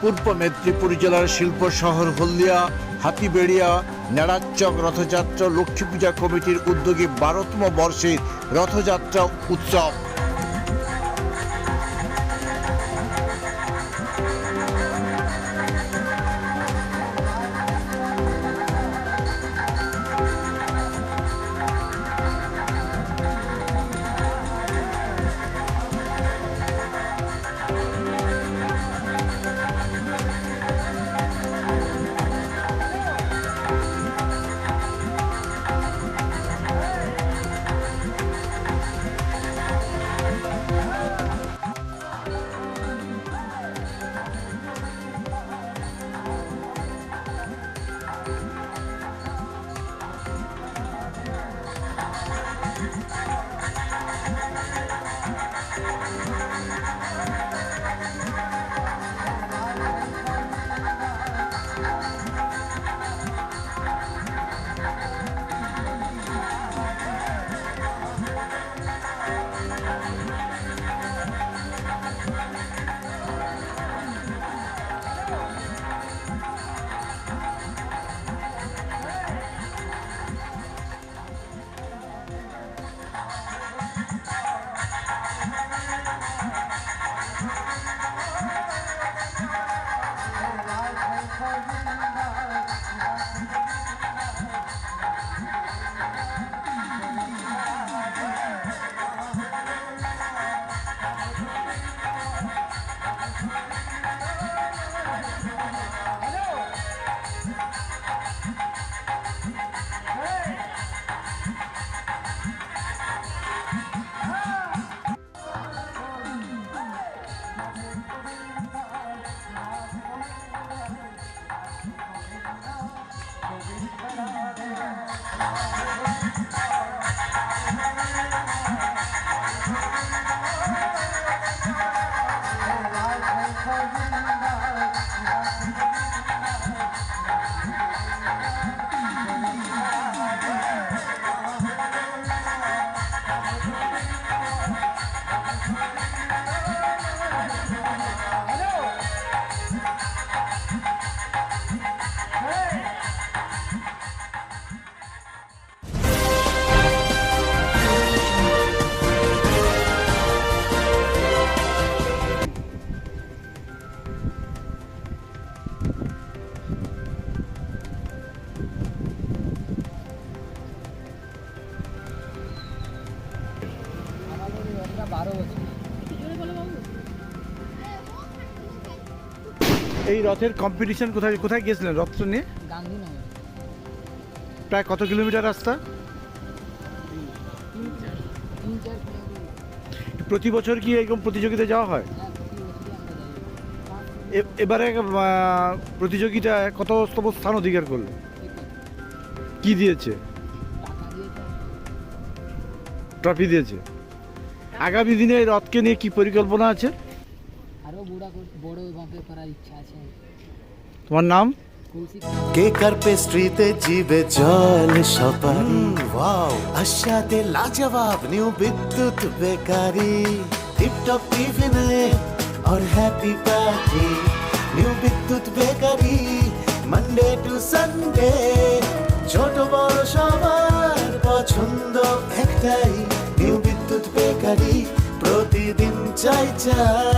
পূর্ব মেদিনীপুর জেলার শিল্প শহর হলদিয়া, হাতিবেড়িয়া, নেড়াচক রথযাত্রা, লক্ষ্মী পূজা কমিটির উদ্যোগে বারোতম বর্ষের রথযাত্রা উৎসব। Thank you. বারো বছর। এই রথের কম্পিটিশন কোথায় কোথায় গিয়েছিলেন রথটা নিয়ে? গান্ধীনগর। প্রায় কত কিলোমিটার রাস্তা? প্রতি বছর কি এরকম প্রতিযোগিতায় যাওয়া হয়? এবারে আহ, প্রতিযোগিতায় কততম স্থান অধিকার করল? কি দিয়েছে। ট্রফি দিয়েছে? আগামী দিনে এই রথকে নিয়ে কি পরিকল্পনা আছে আরও বুড়া কর- বড় ভাবে করার ইচ্ছা আছে তোমার নাম কৌশিক কেকার পেস্ট্রিতে জিবে জল সপারি ওয়াও আশাতে লাজবাব নিউ বিদ্যুৎ বেকারি টিপটপ টিফিনে और happy party new Bidyut bakery Monday to Sunday ছোট বড় সবার পছন্দ একটাই বেকারি প্রতিদিন চাই চাই।